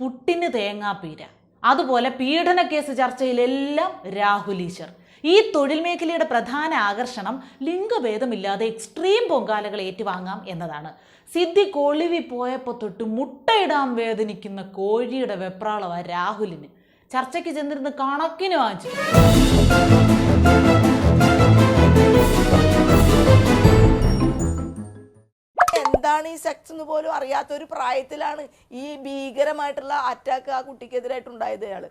പുട്ടിന് തേങ്ങാപ്പീര. അതുപോലെ പീഡന കേസ് ചർച്ചയിലെല്ലാം രാഹുൽ ഈശ്വർ. ഈ തൊഴിൽ മേഖലയുടെ പ്രധാന ആകർഷണം ലിംഗഭേദമില്ലാതെ എക്സ്ട്രീം പൊങ്കാലകൾ ഏറ്റുവാങ്ങാം എന്നതാണ്. സിദ്ധി കൊളിവി പോയപ്പോൾ തൊട്ട് മുട്ടയിടാൻ വേദനിക്കുന്ന കോഴിയുടെ വെപ്രാളവ രാഹുലിന്. ചർച്ചയ്ക്ക് ചെന്നിരുന്ന് കണക്കിന് വാങ്ങിച്ചു എന്താണ് ഈ സെക്സ് എന്ന് പോലും അറിയാത്ത ഒരു പ്രായത്തിലാണ് ഈ ഭീകരമായിട്ടുള്ള അറ്റാക്ക് ആ കുട്ടിക്കെതിരായിട്ട് ഉണ്ടായത് അയാൾ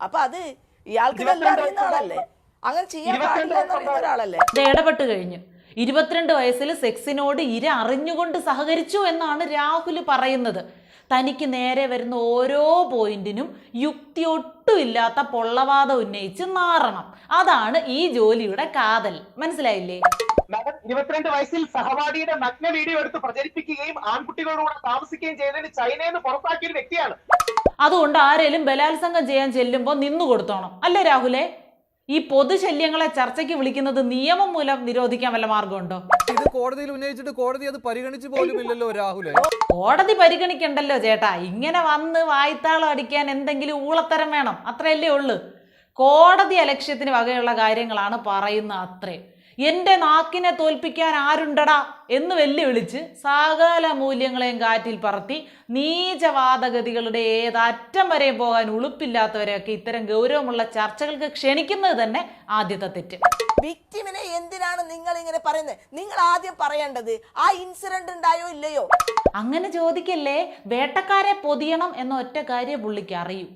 അപ്പൊ അത് ഇയാൾക്ക് അറിയുന്ന ആളല്ലേ? അങ്ങനെ ചെയ്യാൻ പാടില്ല എന്നറിയുന്ന ഒരാളല്ലേ? ഇടപെട്ട് കഴിഞ്ഞു. ഇരുപത്തിരണ്ട് വയസ്സിൽ സെക്സിനോട് ഇര അറിഞ്ഞുകൊണ്ട് സഹകരിച്ചു എന്നാണ് രാഹുൽ പറയുന്നത്. തനിക്ക് നേരെ വരുന്ന ഓരോ പോയിന്റിനും യുക്തി ഒട്ടുമില്ലാത്ത പൊള്ളവാദം ഉന്നയിച്ച് നാറണം. അതാണ് ഈ ജോലിയുടെ കാതൽ. മനസ്സിലായില്ലേ? ഇരുപത്തിരണ്ട് വയസ്സിൽ സഹപാഠിയുടെ നഗ്ന വീഡിയോ എടുത്ത് പ്രചരിപ്പിക്കുകയും ആൺകുട്ടികളുടെ കൂടെ താമസിക്കുകയും ചെയ്തതിന് ചൈനയിൽ നിന്ന് പുറത്താക്കിയ ഒരു വ്യക്തിയാണ്. അതുകൊണ്ട് ആരേലും ബലാത്സംഗം ചെയ്യാൻ ചെല്ലുമ്പോൾ നിന്നു കൊടുത്തോണം. അല്ലേ രാഹുലേ? ഈ പൊതുശല്യങ്ങളെ ചർച്ചയ്ക്ക് വിളിക്കുന്നത് നിയമം മൂലം നിരോധിക്കാൻ വല്ല മാർഗമുണ്ടോ? ഇത് കോടതിയിൽ ഉന്നയിച്ചിട്ട് കോടതി അത് പരിഗണിച്ചു പോലും ഇല്ലല്ലോ രാഹുലെ. കോടതി പരിഗണിക്കണ്ടല്ലോ ചേട്ടാ. ഇങ്ങനെ വന്ന് വായ്ത്താളം അടിക്കാൻ എന്തെങ്കിലും ഊളത്തരം വേണം. അത്രയല്ലേ ഉള്ളു. കോടതി അലക്ഷ്യത്തിന് വകയുള്ള കാര്യങ്ങളാണ് പറയുന്ന അത്രേ. എന്റെ നാക്കിനെ തോൽപ്പിക്കാൻ ആരുണ്ടടാ എന്ന് വെല്ലുവിളിച്ച് സകല മൂല്യങ്ങളെയും കാറ്റിൽ പറത്തി നീചവാദഗതികളുടെ ഏതറ്റം വരെ പോകാൻ ഉളുപ്പില്ലാത്തവരെയൊക്കെ ഇത്തരം ഗൗരവമുള്ള ചർച്ചകൾക്ക് ക്ഷണിക്കുന്നത് തന്നെ ആദ്യത്തെ തെറ്റ്. വിക്ടിമിനെ എന്തിനാണ് നിങ്ങൾ ഇങ്ങനെ പറയുന്നത് നിങ്ങൾ ആദ്യം പറയേണ്ടത് ആ ഇൻസിഡന്റ് ഉണ്ടായോ ഇല്ലയോ? അങ്ങനെ ചോദിക്കല്ലേ? വേട്ടക്കാരെ പൊതിയണം എന്ന ഒറ്റ കാര്യം പുള്ളിക്ക് അറിയൂ.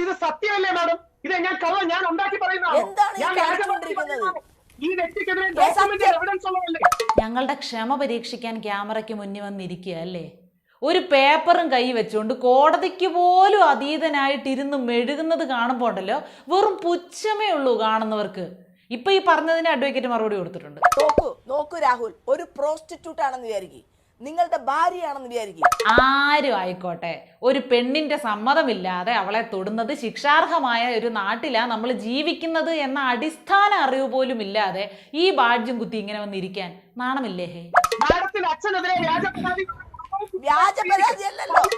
ഇത് സത്യമല്ലേ മാഡം? ഇത് ഞാൻ കള്ള ഞാൻ ഉണ്ടാക്കി പറയുന്നത് എന്താണ് ഈ? വ്യക്തിക്കെതിരെ ഡോക്യുമെന്റ് എവിഡൻസ് ഉള്ളതല്ലേ? ഞങ്ങളുടെ ക്ഷമ പരീക്ഷിക്കാൻ ക്യാമറയ്ക്ക് മുന്നിൽ വന്നിരിക്കുക അല്ലേ? ഒരു പേപ്പറും കൈ വെച്ചുകൊണ്ട് കോടതിക്ക് പോലും അതീതനായിട്ടിരുന്ന് മെഴുകുന്നത് കാണുമ്പോൾ ഉണ്ടല്ലോ വെറും പുച്ഛമേ ഉള്ളൂ കാണുന്നവർക്ക്. ഇപ്പൊ ഈ പറഞ്ഞതിന് അഡ്വക്കേറ്റ് മറുപടി കൊടുത്തിട്ടുണ്ട്. നോക്കൂ നോക്കൂ രാഹുൽ ഒരു പ്രോസ്റ്റിറ്റ്യൂട്ട് ആണെന്ന് വിചാരിക്കും. നിങ്ങളുടെ ഭാര്യയാണെന്ന് വിചാരിക്കും ആരും ആയിക്കോട്ടെ. ഒരു പെണ്ണിന്റെ സമ്മതമില്ലാതെ അവളെ തൊടുന്നത് ശിക്ഷാർഹമായ ഒരു നാട്ടിലാ നമ്മൾ ജീവിക്കുന്നത് എന്ന അടിസ്ഥാന അറിവ് പോലും ഇല്ലാതെ ഈ ബാഡ്ജും കുത്തി ഇങ്ങനെ വന്നിരിക്കാൻ നാണമില്ലേ ഹേ?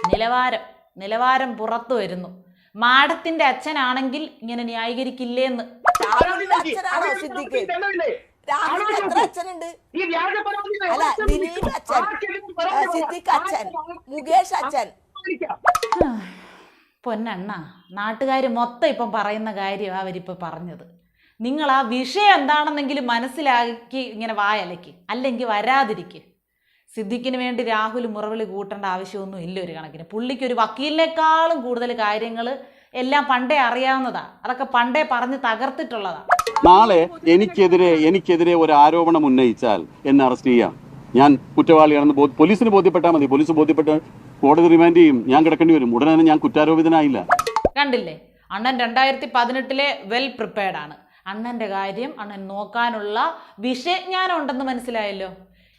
നിലവാരം നിലവാരം പുറത്തു വരുന്നു. മാഡത്തിന്റെ അച്ഛനാണെങ്കിൽ ഇങ്ങനെ ന്യായീകരിക്കില്ലേന്ന്. അച്ഛനാണോ എത്ര അച്ഛനുണ്ട്? ഈ വ്യാജ അല്ല ദിലീപ് അച്ഛൻ. ആ, സിദ്ദിഖ് അച്ഛൻ. മുകേഷ് അച്ഛൻ. പൊന്നണ്ണ നാട്ടുകാർ മൊത്തം ഇപ്പം പറയുന്ന കാര്യം അവരിപ്പോൾ പറഞ്ഞത്. നിങ്ങൾ ആ വിഷയം എന്താണെന്നെങ്കിലും മനസ്സിലാക്കി ഇങ്ങനെ വായലയ്ക്ക്. അല്ലെങ്കിൽ വരാതിരിക്ക്. സിദ്ദിഖിന് വേണ്ടി രാഹുൽ മുറവിളി കൂട്ടേണ്ട ആവശ്യമൊന്നും ഇല്ല ഒരു കണക്കിന്. പുള്ളിക്ക് ഒരു വക്കീലിനേക്കാളും കൂടുതൽ കാര്യങ്ങൾ എല്ലാം പണ്ടേ അറിയാവുന്നതാ. അതൊക്കെ പണ്ടേ പറഞ്ഞ് തകർത്തിട്ടുള്ളതാ. നാളെ എനിക്കെതിരെ എനിക്കെതിരെ ഒരു ആരോപണം ഉന്നയിച്ചാൽ എന്നെ അറസ്റ്റ് ചെയ്യാം. ഞാൻ കുറ്റവാളിയാണെന്ന് ബോ- പോലീസിന് ബോധ്യപ്പെട്ടാൽ മതി. പോലീസ് ബോധ്യപ്പെട്ട് കോടതി റിമാൻഡ് ചെയ്യും. ഞാൻ കിടക്കേണ്ടി വരും. ഉടനെ തന്നെ ഞാൻ കുറ്റാരോപിതനായില്ല. കണ്ടില്ലേ? അണ്ണൻ രണ്ടായിരത്തി പതിനെട്ടിലെ വെൽ പ്രിപ്പയർഡ് ആണ്. അണ്ണന്റെ കാര്യം അണ്ണൻ നോക്കാനുള്ള വിഷയജ്ഞാനം ഉണ്ടെന്ന് മനസ്സിലായല്ലോ?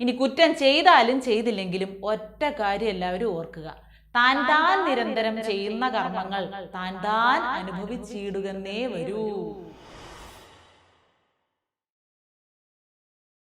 ഇനി കുറ്റം ചെയ്താലും ചെയ്തില്ലെങ്കിലും ഒറ്റ കാര്യം എല്ലാവരും ഓർക്കുക. താൻ താൻ നിരന്തരം ചെയ്യുന്ന കർമ്മങ്ങൾ താൻ താൻ അനുഭവിച്ചിടുകന്നേ വരൂ.